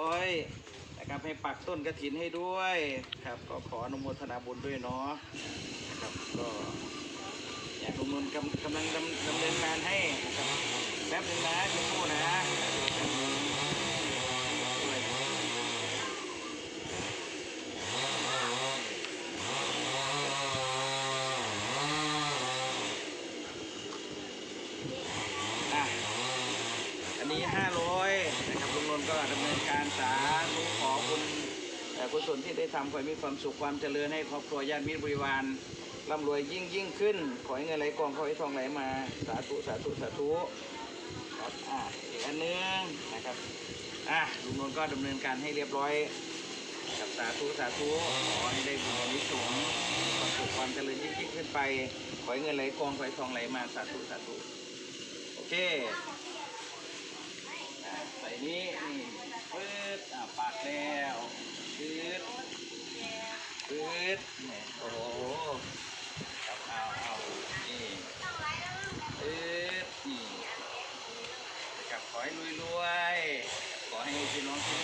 ร้อยนะครับให้ปักต้นกระถินให้ด้วยครับ ก็ขออนุโมทนาบุญด้วยเนาะนะครับก็อยากลุงนนท์กำกำลังดำดำเนินการให้นะครับแป๊บหนึงนะจะพูดนะด้วยอะอันนี้ 500นะครับลุงนนท์ การสาธุขอคุณเอ่กุศลที่ได้ทำขอให้มีความสุขความเจริญให้ครอบครัวญาติมิตรบริวารร่ำรวยยิ่งยิ่งขึ้น ขอให้เงินไหลกองขอให้ทองไหลมา สาธุสาธุสาธุครับอ่าอีกอันนึงนะครับอะลุงนนท์ก็ดำเนินการให้เรียบร้อยกับสาธุสาธุขอให้ได้บุญนิสงส์ความสุขความเจริญยิ่งยิ่งขึ้นไป ขอให้เงินไหลกองขอให้ทองไหลมาสาธุสาธุโอเค ดโอ้โหเอาเอาเอานี่ตืดนี่กับขอให้รวยรวยขอให้พี่น้องทุก